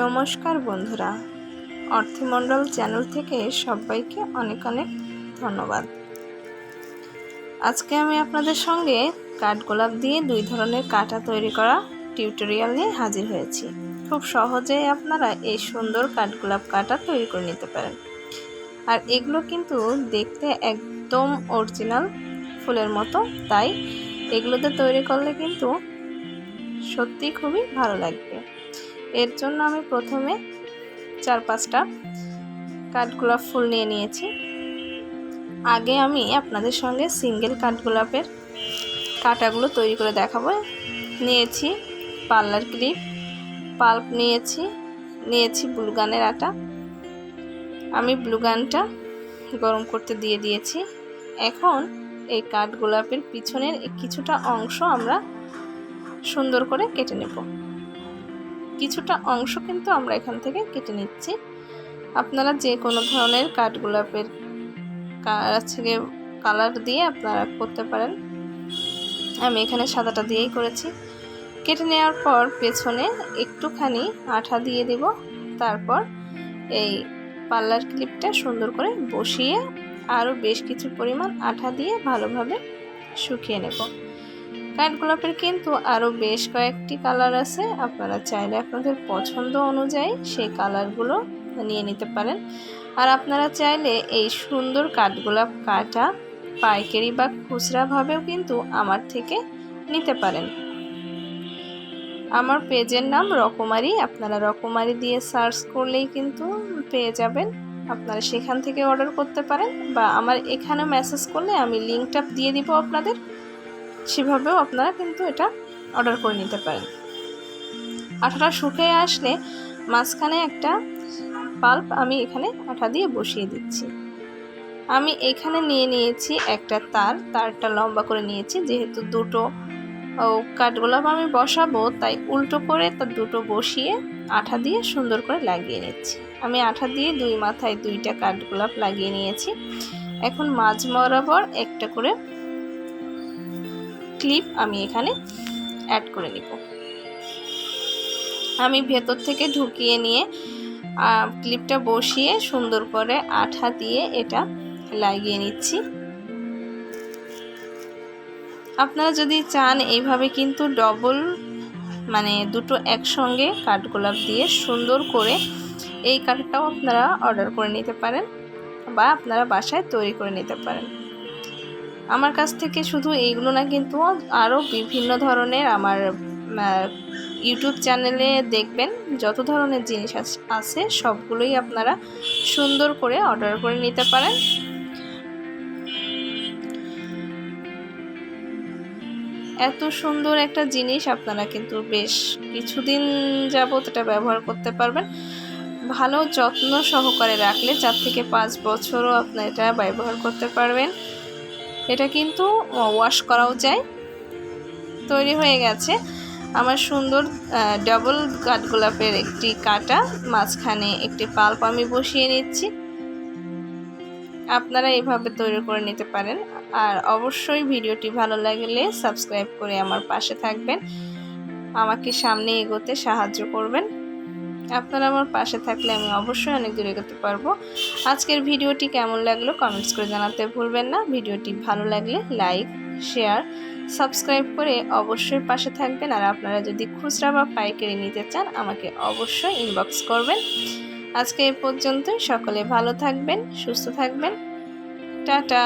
নমস্কার বন্ধুরা। অর্থমণ্ডল চ্যানেল থেকে সবাইকে অনেক অনেক ধন্যবাদ। আজকে আমি আপনাদের সঙ্গে কাঠগোলাপ দিয়ে দুই ধরনের কাটা তৈরি করা টিউটোরিয়াল নিয়ে হাজির হয়েছি। খুব সহজেই আপনারা এই সুন্দর কাঠগোলাপ কাটা তৈরি করে নিতে পারেন। আর এগুলো কিন্তু দেখতে একদম অরিজিনাল ফুলের মতো, তাই এগুলোতে তৈরি করলে কিন্তু সত্যি খুবই ভালো লাগবে এর জন্য আমি প্রথমে চার পাঁচটা কাঠগোলাপ ফুল নিয়ে নিয়েছি। আগে আমি আপনাদের সঙ্গে সিঙ্গেল কাঠগোলাপের কাটাগুলো তৈরি করে দেখাবো। নিয়েছি পার্লার ক্লিপ, পাল্প নিয়েছি নিয়েছি ব্লুগানের আটা। আমি ব্লুগানটা গরম করতে দিয়ে দিয়েছি। এখন এই কাঠগোলাপের পিছনের কিছুটা অংশ আমরা সুন্দর করে কেটে নেব। কিছুটা অংশ কিন্তু আমরা এখান থেকে কেটে নিচ্ছি। আপনারা যে কোনো ধরনের কাঠগোলাপের থেকে কালার দিয়ে আপনারা করতে পারেন। আমি এখানে সাদাটা দিয়েই করেছি। কেটে নেওয়ার পর পেছনে একটুখানি আঠা দিয়ে দেব। তারপর এই পার্লার ক্লিপটা সুন্দর করে বসিয়ে আরও বেশ কিছু পরিমাণ আঠা দিয়ে ভালোভাবে শুকিয়ে নেব। কাঠগোলাপের কিন্তু আরও বেশ কয়েকটি কালার আছে। আপনারা চাইলে আপনাদের পছন্দ অনুযায়ী সেই কালারগুলো নিয়ে নিতে পারেন। আর আপনারা চাইলে এই সুন্দর কাঠগোলাপ কাটা পাইকারি বা খুচরাভাবেও কিন্তু আমার থেকে নিতে পারেন। আমার পেজের নাম রকমারি। আপনারা রকমারি দিয়ে সার্চ করলেই কিন্তু পেয়ে যাবেন। আপনারা সেখান থেকে অর্ডার করতে পারেন বা আমার এখানে মেসেজ করলে আমি লিঙ্কটা দিয়ে দিব আপনাদের। সেভাবেও আপনারা কিন্তু এটা অর্ডার করে নিতে পারেন। আঠাটা শুকিয়ে আসলে মাঝখানে একটা পাল্প আমি এখানে আঠা দিয়ে বসিয়ে দিচ্ছি। আমি এখানে নিয়ে নিয়েছি একটা তার, তারটা লম্বা করে নিয়েছি, যেহেতু দুটো কাঠগোলাপ আমি বসাবো, তাই উল্টো করে তার দুটো বসিয়ে আঠা দিয়ে সুন্দর করে লাগিয়ে নিচ্ছি। আমি আঠা দিয়ে দুই মাথায় দুইটা কাঠগোলাপ লাগিয়ে নিয়েছি। এখন মাঝ বরাবর একটা করে ক্লিপ আমি এখানে অ্যাড করে নিব। আমি ভেতর থেকে ঢুকিয়ে নিয়ে ক্লিপটা বসিয়ে সুন্দর করে আঠা দিয়ে এটা লাগিয়ে নিচ্ছি। আপনারা যদি চান এইভাবে কিন্তু ডবল মানে দুটো একসঙ্গে কাঠগোলাপ দিয়ে সুন্দর করে এই কাঠটাও আপনারা অর্ডার করে নিতে পারেন বা আপনারা বাসায় তৈরি করে নিতে পারেন। আমার কাছ থেকে শুধু এইগুলো না, কিন্তু আরও বিভিন্ন ধরনের আমার ইউটিউব চ্যানেলে দেখবেন, যত ধরনের জিনিস আছে, সবগুলোই আপনারা সুন্দর করে অর্ডার করে নিতে পারেন। এত সুন্দর একটা জিনিস আপনারা কিন্তু বেশ কিছুদিন যাবত এটা ব্যবহার করতে পারবেন। ভালো যত্ন সহকারে রাখলে চার থেকে পাঁচ বছরও আপনার এটা ব্যবহার করতে পারবেন। এটা কিন্তু ওয়াশ করাও যায়। তৈরি হয়ে গেছে। আমার সুন্দর ডাবল কাঠগোলাপের একটি কাটা, মাঝখানে একটি পাল্প আমি বসিয়ে নিচ্ছি। আপনারা এভাবে তৈরি করে নিতে পারেন। আর অবশ্যই ভিডিওটি ভালো লাগলে সাবস্ক্রাইব করে আমার পাশে থাকবেন। আমাকে সামনে এগোতে সাহায্য করবেন। আপনারা আমার পাশে থাকলে আমি অবশ্যই অনেক দূরে এগোতে পারব। আজকের ভিডিওটি কেমন লাগল কমেন্টস করে জানাতে ভুলবেন না। ভিডিওটি ভালো লাগলে লাইক, শেয়ার, সাবস্ক্রাইব করে অবশ্যই পাশে থাকবেন। আর আপনারা যদি খুচরা বা পাইকারি নিতে চান, আমাকে অবশ্যই ইনবক্স করবেন। আজকে এ পর্যন্ত সকলে ভালো থাকবেন, সুস্থ থাকবেন। টাটা!